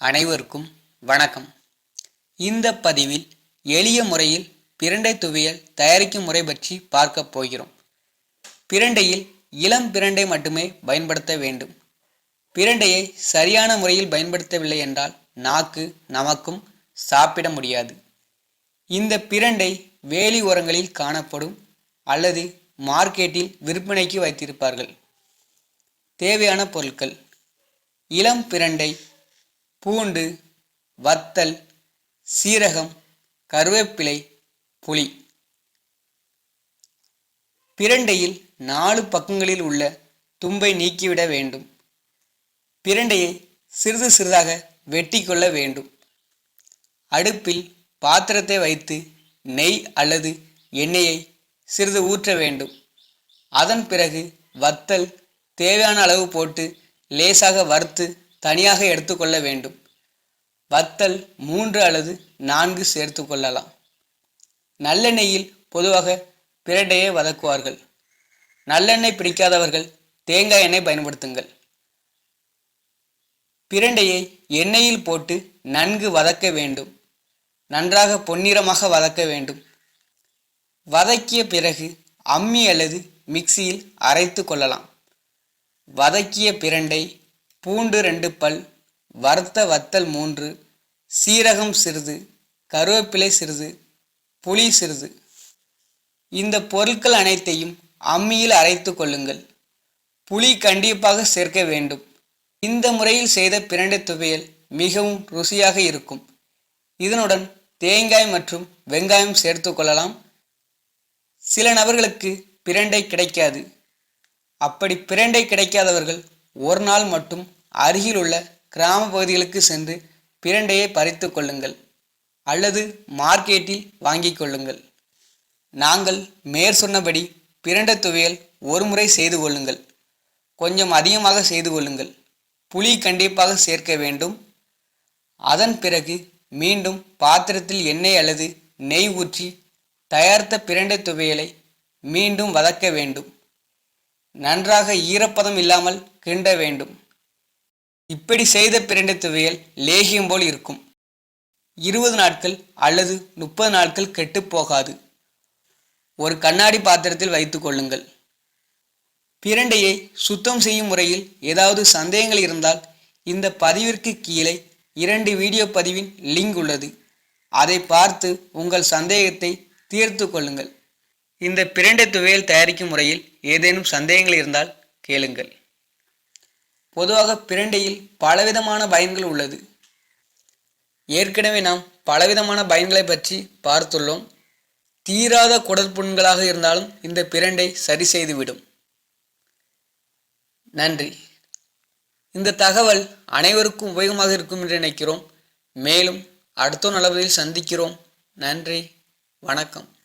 அனைவருக்கும் வணக்கம். இந்த பதிவில் எளிய முறையில் பிரண்டை துவையல் தயாரிக்கும் முறை பற்றி பார்க்க போகிறோம். பிரண்டையில் இளம் பிரண்டை மட்டுமே பயன்படுத்த வேண்டும். பிரண்டையை சரியான முறையில் பயன்படுத்தவில்லை என்றால் நாக்கு நமக்கும் சாப்பிட முடியாது. இந்த பிரண்டை வேலி ஓரங்களில் காணப்படும் அல்லது மார்க்கெட்டில் விற்பனைக்கு வைத்திருப்பார்கள். தேவையான பொருட்கள். இளம் பிரண்டை பூண்டு வத்தல் சீரகம் கருவேப்பிலை புளி. பிரண்டையில் நாலு பக்கங்களில் உள்ள தும்பை நீக்கிவிட வேண்டும். பிரண்டையை சிறிது சிறிதாக வெட்டி கொள்ள வேண்டும். அடுப்பில் பாத்திரத்தை வைத்து நெய் அல்லது எண்ணெயை சிறிது ஊற்ற வேண்டும். அதன் பிறகு வத்தல் தேவையான அளவு போட்டு லேசாக வறுத்து தனியாக எடுத்துக்கொள்ள வேண்டும். வத்தல் மூன்று அல்லது நான்கு சேர்த்து கொள்ளலாம். நல்லெண்ணெயில் பொதுவாக பிரண்டையை வதக்குவார்கள். நல்லெண்ணெய் பிடிக்காதவர்கள் தேங்காய் எண்ணெய் பயன்படுத்துங்கள். பிரண்டையை எண்ணெயில் போட்டு நன்கு வதக்க வேண்டும். நன்றாக பொன்னிறமாக வதக்க வேண்டும். வதக்கிய பிறகு அம்மி அல்லது மிக்சியில் அரைத்து கொள்ளலாம். வதக்கிய பிரண்டை பூண்டு ரெண்டு பல் வறுத்த வத்தல் மூன்று சீரகம் சிறிது கருவேப்பிலை சிறிது புளி சிறிது. இந்த பொருட்கள் அனைத்தையும் அம்மியில் அரைத்து கொள்ளுங்கள். புளி கண்டிப்பாக சேர்க்க வேண்டும். இந்த முறையில் செய்த பிரண்டை துவையல் மிகவும் ருசியாக இருக்கும். இதனுடன் தேங்காய் மற்றும் வெங்காயம் சேர்த்து கொள்ளலாம். சில நபர்களுக்கு பிரண்டை கிடைக்காது. அப்படி பிரண்டை கிடைக்காதவர்கள் ஒரு நாள் மட்டும் அருகில் உள்ள கிராம பகுதிகளுக்கு சென்று பிரண்டையை பறித்து கொள்ளுங்கள் அல்லது மார்க்கெட்டில் வாங்கிக் கொள்ளுங்கள். நாங்கள் மேற் சொன்னபடி பிரண்ட துவையல் ஒரு முறை செய்து கொள்ளுங்கள். கொஞ்சம் அதிகமாக செய்து கொள்ளுங்கள். புளி கண்டிப்பாக சேர்க்க வேண்டும். அதன் பிறகு மீண்டும் பாத்திரத்தில் எண்ணெய் அல்லது நெய் ஊற்றி தயாரித்த பிரண்டை துவையலை மீண்டும் வதக்க வேண்டும். நன்றாக ஈரப்பதம் இல்லாமல் கிண்ட வேண்டும். இப்படி செய்த பிரண்டை துவையல் லேகியம் போல் இருக்கும். இருபது நாட்கள் அல்லது முப்பது நாட்கள் கெட்டு போகாது. ஒரு கண்ணாடி பாத்திரத்தில் வைத்து கொள்ளுங்கள். பிரண்டையை சுத்தம் செய்யும் முறையில் ஏதாவது சந்தேகங்கள் இருந்தால் இந்த பதிவிற்கு கீழே இரண்டு வீடியோ பதிவின் லிங்க் உள்ளது. அதை பார்த்து உங்கள் சந்தேகத்தை தீர்த்து கொள்ளுங்கள். இந்த பிரண்டை துவையல் தயாரிக்கும் முறையில் ஏதேனும் சந்தேகங்கள் இருந்தால் கேளுங்கள். பொதுவாக பிரண்டையில் பலவிதமான பயன்கள் உள்ளது. ஏற்கனவே நாம் பலவிதமான பயன்களை பற்றி பார்த்துள்ளோம். தீராத குடற்புண்களாக இருந்தாலும் இந்த பிரண்டை சரி செய்துவிடும். நன்றி. இந்த தகவல் அனைவருக்கும் உபயோகமாக இருக்கும் என்று நினைக்கிறோம். மேலும் அடுத்த நல்லவதில் சந்திக்கிறோம். நன்றி. வணக்கம்.